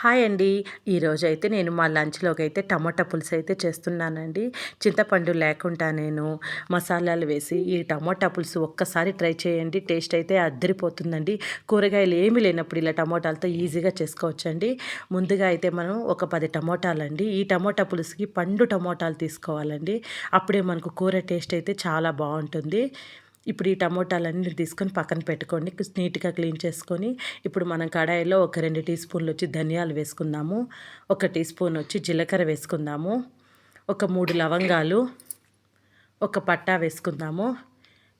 Hi అండి. ఈరోజు అయితే నేను మా లంచ్లోకి అయితే టమాటా పులుసు అయితే చేస్తున్నానండి. చింతపండు లేకుండా నేను మసాలాలు వేసి ఈ టమాటా పులుసు ఒక్కసారి ట్రై చేయండి. టేస్ట్ అయితే అద్దరిపోతుందండి. కూరగాయలు ఏమీ లేనప్పుడు ఇలా టమోటాలతో ఈజీగా చేసుకోవచ్చండి. ముందుగా అయితే మనం ఒక పది టమోటాలండి. ఈ టమోటా పులుసుకి పండు టమోటాలు తీసుకోవాలండి. అప్పుడే మనకు కూర టేస్ట్ అయితే చాలా బాగుంటుంది. ఇప్పుడు ఈ టమోటాలన్నీ తీసుకొని పక్కన పెట్టుకోండి నీట్గా క్లీన్ చేసుకొని. ఇప్పుడు మనం కడాయిలో ఒక రెండు టీ స్పూన్లు వచ్చి ధనియాలు వేసుకుందాము ఒక టీ స్పూన్ వచ్చి జీలకర్ర వేసుకుందాము ఒక మూడు లవంగాలు ఒక పట్టా వేసుకుందాము.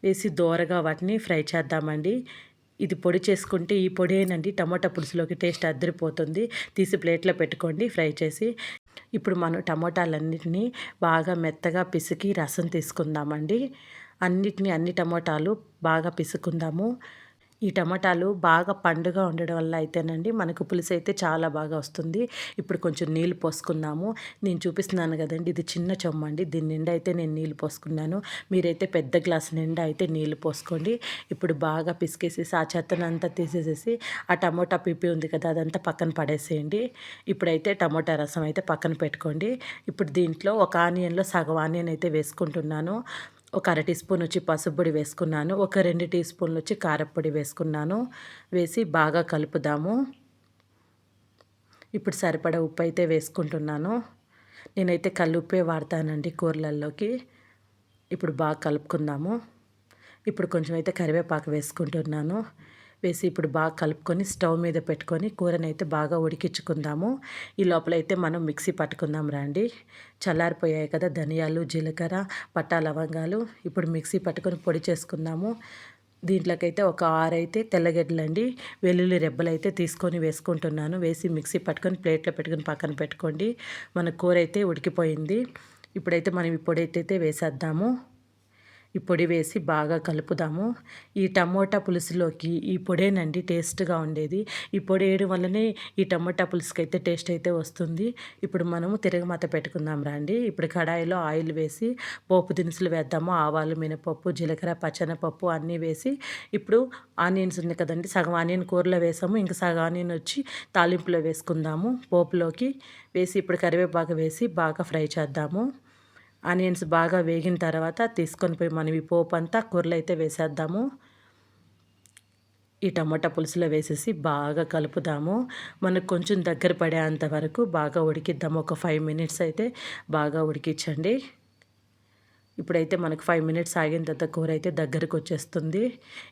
వేసి దోరగా వాటిని ఫ్రై చేద్దామండి. ఇది పొడి చేసుకుంటే ఈ పొడి అయినండి టమాటా పులుసులోకి టేస్ట్ అద్దరిపోతుంది. తీసి ప్లేట్లో పెట్టుకోండి ఫ్రై చేసి. ఇప్పుడు మనం టమోటాలన్నింటినీ బాగా మెత్తగా పిసికి రసం తీసుకుందామండి. అన్నిటిని అన్ని టమోటాలు బాగా పిసుకుందాము. ఈ టమాటాలు బాగా పండుగ ఉండడం వల్ల అయితేనండి మనకు పులుసు అయితే చాలా బాగా వస్తుంది. ఇప్పుడు కొంచెం నీళ్ళు పోసుకుందాము. నేను చూపిస్తున్నాను కదండి ఇది చిన్న చెమ్మ అండి దీని నిండా అయితే నేను నీళ్ళు పోసుకున్నాను. మీరైతే పెద్ద గ్లాస్ నిండా అయితే నీళ్ళు పోసుకోండి. ఇప్పుడు బాగా పిసికేసేసి ఆ చెత్తనంతా తీసేసేసి ఆ టమోటా పిప్పి ఉంది కదా అదంతా పక్కన పడేసేయండి. ఇప్పుడైతే టమోటా రసం అయితే పక్కన పెట్టుకోండి. ఇప్పుడు దీంట్లో ఒక ఆనియన్లో సగం ఆనియన్ అయితే వేసుకుంటున్నాను. ఒక అర టీ స్పూన్ వచ్చి పసుపొడి వేసుకున్నాను. ఒక రెండు టీ స్పూన్లు వచ్చి కారపొడి వేసుకున్నాను. వేసి బాగా కలుపుదాము. ఇప్పుడు సరిపడా ఉప్పు అయితే వేసుకుంటున్నాను. నేనైతే కల్లుప్పే వాడతానండి కూరలలోకి ఇప్పుడు బాగా కలుపుకుందాము. ఇప్పుడు కొంచెం అయితే కరివేపాకు వేసుకుంటున్నాను. వేసి ఇప్పుడు బాగా కలుపుకొని స్టవ్ మీద పెట్టుకొని కూరనైతే బాగా ఉడికించుకుందాము. ఈ లోపల అయితే మనం మిక్సీ పట్టుకుందాం రండి. చల్లారిపోయాయి కదా ధనియాలు జీలకర్ర పట్టా లవంగాలు. ఇప్పుడు మిక్సీ పట్టుకొని పొడి చేసుకుందాము. దీంట్లోకైతే ఒక ఆరైతే తెల్లగడ్డలండి. వెల్లుల్లి రెబ్బలు అయితే తీసుకొని వేసుకుంటున్నాను. వేసి మిక్సీ పట్టుకొని ప్లేట్లో పెట్టుకొని పక్కన పెట్టుకోండి. మన కూర అయితే ఉడికిపోయింది. ఇప్పుడైతే మనం ఈ పొడి అయితే వేసేద్దాము. ఈ పొడి వేసి బాగా కలుపుదాము. ఈ టమోటా పులుసులోకి ఈ పొడేనండి టేస్ట్గా ఉండేది. ఈ పొడి వేయడం వల్లనే ఈ టమోటా పులుసుకి అయితే టేస్ట్ అయితే వస్తుంది. ఇప్పుడు మనము తిరగమాత పెట్టుకుందాం రండి. ఇప్పుడు కడాయిలో ఆయిల్ వేసి పోపు దినుసులు వేద్దాము. ఆవాలు మినపప్పు జీలకర్ర పచ్చనపప్పు అన్నీ వేసి ఇప్పుడు ఆనియన్స్ ఉంది కదండి సగం ఆనియన్ కూరలో వేసాము. ఇంకా సగం ఆనియన్ వచ్చి తాలింపులో వేసుకుందాము. పోపులోకి వేసి ఇప్పుడు కరివేపాకు వేసి బాగా ఫ్రై చేద్దాము. ఆనియన్స్ బాగా వేగిన తర్వాత తీసుకొని పోయి మనం ఈ పోపు అంతా కూరలో అయితే వేసేద్దాము. ఈ టమాటా పులుసులో వేసేసి బాగా కలుపుదాము. మనకు కొంచెం దగ్గర పడేంత వరకు బాగా ఉడికిద్దాము. ఒక ఫైవ్ మినిట్స్ అయితే బాగా ఉడికించండి. ఇప్పుడైతే మనకు ఫైవ్ మినిట్స్ ఆగిన తర్వాత కూర అయితే దగ్గరకు వచ్చేస్తుంది.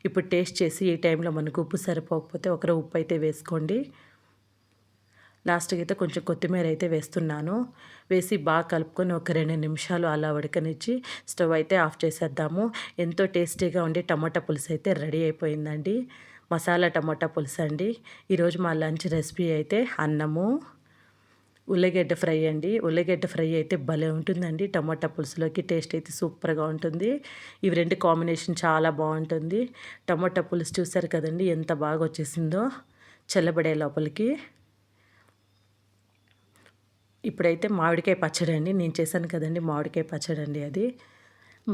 ఇప్పుడు టేస్ట్ చేసి ఈ టైంలో మనకు ఉప్పు సరిపోకపోతే ఒకరు ఉప్పు అయితే వేసుకోండి. లాస్ట్కి అయితే కొంచెం కొత్తిమీర అయితే వేస్తున్నాను. వేసి బాగా కలుపుకొని ఒక రెండు నిమిషాలు అలా ఉడకనిచ్చి స్టవ్ అయితే ఆఫ్ చేసేద్దాము. ఎంతో టేస్టీగా ఉండే టమాటా పులుసు అయితే రెడీ అయిపోయిందండి. మసాలా టమాటా పులుసు అండి. ఈరోజు మా లంచ్ రెసిపీ అయితే అన్నము ఉల్లిగడ్డ ఫ్రై అండి. ఉల్లిగడ్డ ఫ్రై అయితే భలే ఉంటుందండి. టమాటా పులుసులోకి టేస్ట్ అయితే సూపర్గా ఉంటుంది. ఇవి రెండు కాంబినేషన్ చాలా బాగుంటుంది. టమాటా పులుసు చూసారు కదండి ఎంత బాగా వచ్చేసిందో? చల్లబడే లోపలికి. ఇప్పుడైతే మామిడికాయ పచ్చడి అండి. నేను చేశాను కదండి మామిడికాయ పచ్చడి అండి అది.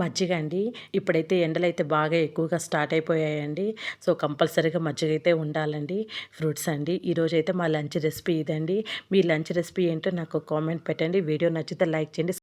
మజ్జిగ అండి. ఇప్పుడైతే ఎండలు అయితే బాగా ఎక్కువగా స్టార్ట్ అయిపోయాయండి. సో కంపల్సరీగా మజ్జిగ అయితే ఉండాలండి. ఫ్రూట్స్ అండి. ఈరోజు అయితే మా లంచ్ రెసిపీ ఇదండి. మీ లంచ్ రెసిపీ ఏంటో నాకు కామెంట్ పెట్టండి. వీడియో నచ్చితే లైక్ చేయండి.